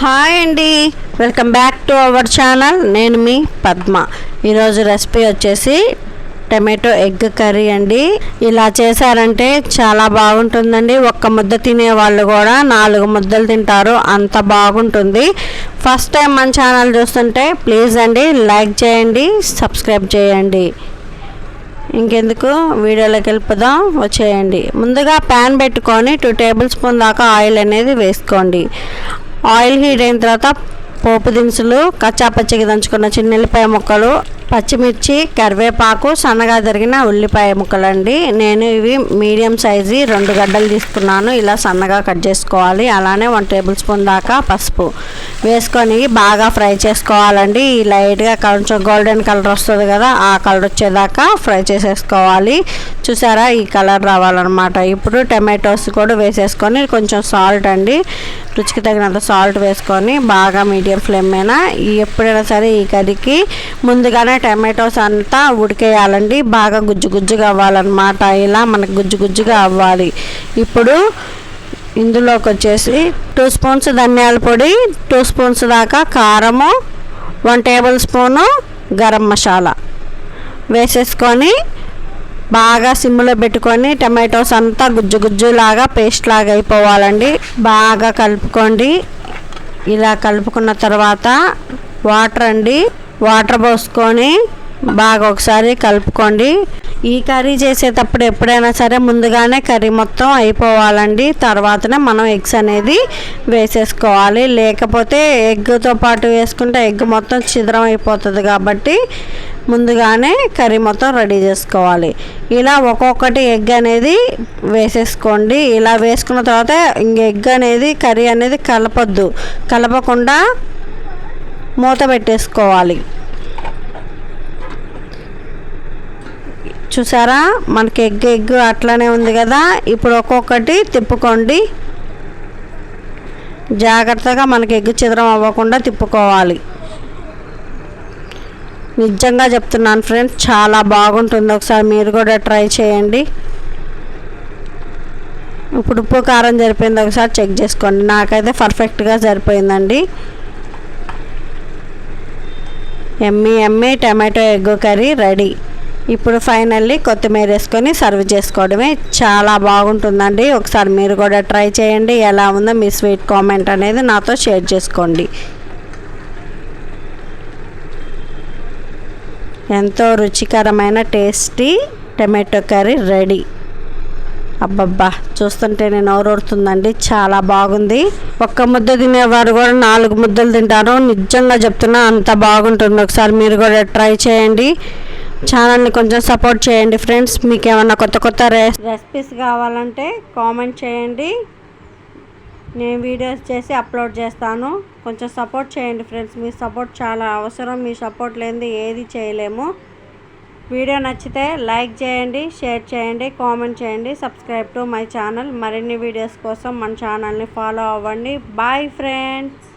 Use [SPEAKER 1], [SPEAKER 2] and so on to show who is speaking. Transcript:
[SPEAKER 1] Hi అండి. Welcome back to our channel. నేను మీ పద్మ. ఈరోజు రెసిపీ వచ్చేసి టమాటో ఎగ్ కర్రీ అండి. ఇలా చేశారంటే చాలా బాగుంటుందండి. ఒక్క ముద్ద తినే వాళ్ళు కూడా నాలుగు ముద్దలు తింటారు. అంత బాగుంటుంది. ఫస్ట్ టైం మన ఛానల్ చూస్తుంటే ప్లీజ్ అండి లైక్ చేయండి సబ్స్క్రైబ్ చేయండి. ఇంకెందుకు? వీడియోలోకి వెళ్ళిపోదాం. వచ్చేయండి. ముందుగా ప్యాన్ పెట్టుకొని టూ టేబుల్ స్పూన్ దాకా ఆయిల్ అనేది వేసుకోండి. ఆయిల్ హీట్ అయిన తర్వాత పోపు దినుసులు కచ్చా పచ్చిగా దంచుకున్న చిన్న ఉల్లిపాయ ముక్కలు పచ్చిమిర్చి కరివేపాకు సన్నగా జరిగిన ఉల్లిపాయ ముక్కలు అండి నేను ఇవి మీడియం సైజు రెండు గడ్డలు తీసుకున్నాను. ఇలా సన్నగా కట్ చేసుకోవాలి. అలానే వన్ టేబుల్ స్పూన్ దాకా పసుపు వేసుకొని బాగా ఫ్రై చేసుకోవాలండి. ఈ లైట్గా కొంచెం గోల్డెన్ కలర్ వస్తుంది కదా ఆ కలర్ వచ్చేదాకా ఫ్రై చేసేసుకోవాలి. చూసారా ఈ కలర్ రావాలన్నమాట. ఇప్పుడు టమాటోస్ కూడా వేసేసుకొని కొంచెం సాల్ట్ అండి రుచికి తగినంత సాల్ట్ వేసుకొని బాగా మీడియం ఫ్లేమ్ మీద ఎప్పుడైనా సరే ఈ కర్రీకి ముందుగానే టమాటోస్ అంతా ఉడికేయాలండి. బాగా గుజ్జు గుజ్జుగా అవ్వాలన్నమాట. ఇలా మనకు గుజ్జు గుజ్జుగా అవ్వాలి. ఇప్పుడు ఇందులోకి వచ్చేసి టూ స్పూన్స్ ధనియాల పొడి టూ స్పూన్స్ దాకా కారము one tablespoon garam masala వేసేసుకొని బాగా సిమ్లో పెట్టుకొని టమాటోస్ అంతా గుజ్జు గుజ్జులాగా పేస్ట్ లాగా అయిపోవాలండి. బాగా కలుపుకోండి. ఇలా కలుపుకున్న తర్వాత వాటర్ అండి వాటర్ పోసుకొని బాగా ఒకసారి కలుపుకోండి. ఈ కర్రీ చేసేటప్పుడు ఎప్పుడైనా సరే ముందుగానే కర్రీ మొత్తం అయిపోవాలండి. తర్వాతనే మనం ఎగ్స్ అనేది వేసేసుకోవాలి. లేకపోతే ఎగ్తో పాటు వేసుకుంటే ఎగ్ మొత్తం చిద్రం అయిపోతుంది కాబట్టి ముందుగానే కర్రీ మొత్తం రెడీ చేసుకోవాలి. ఇలా ఒక్కొక్కటి ఎగ్ అనేది వేసేసుకోండి. ఇలా వేసుకున్న తర్వాత ఇంక ఎగ్ అనేది కర్రీ అనేది కలపద్దు. కలపకుండా మూత పెట్టేసుకోవాలి. చూసారా? మనకి ఎగ్ ఎగ్ అట్లానే ఉంది కదా? ఇప్పుడు ఒక్కొక్కటి తిప్పుకోండి. జాగ్రత్తగా మనకి ఎగ్గు చిద్రం అవ్వకుండా తిప్పుకోవాలి. నిజంగా చెప్తున్నాను ఫ్రెండ్స్ చాలా బాగుంటుంది. ఒకసారి మీరు కూడా ట్రై చేయండి. ఇప్పుడు ఉప్పు కారం సరిపోయింది. ఒకసారి చెక్ చేసుకోండి. నాకైతే పర్ఫెక్ట్గా సరిపోయిందండి. ఎమ్మి ఎమ్మి టమాటో ఎగ్ కర్రీ రెడీ. ఇప్పుడు ఫైనల్లీ కొత్తిమీర వేసుకొని సర్వ్ చేసుకోవడమే చాలా బాగుంటుందండి. ఒకసారి మీరు కూడా ట్రై చేయండి. ఎలా ఉందో మీ స్వీట్ కామెంట్ అనేది నాతో షేర్ చేసుకోండి. ఎంతో రుచికరమైన టేస్టీ టమాటో కర్రీ రెడీ అబ్బబ్బా చూస్తుంటే నేను నోరూరుతుందండి. చాలా బాగుంది. ఒక్క ముద్ద తినేవారు కూడా నాలుగు ముద్దలు తింటారు. నిజంగా చెప్తున్నా అంత బాగుంటుంది. ఒకసారి మీరు కూడా ట్రై చేయండి. ఛానల్ని కొంచెం సపోర్ట్ చేయండి ఫ్రెండ్స్. మీకు ఏమన్నా కొత్త కొత్త రెసిపీస్ కావాలంటే కామెంట్ చేయండి. నేను వీడియోస్ చేసి అప్లోడ్ చేస్తాను. కొంచెం సపోర్ట్ చేయండి ఫ్రెండ్స్. మీ సపోర్ట్ చాలా అవసరం. మీ సపోర్ట్ లేనిది ఏది చేయలేము. వీడియో నచ్చితే లైక్ చేయండి షేర్ చేయండి కామెంట్ చేయండి. Subscribe to my channel. మరిన్ని వీడియోస్ కోసం మన ఛానల్ని ఫాలో అవ్వండి. Bye friends.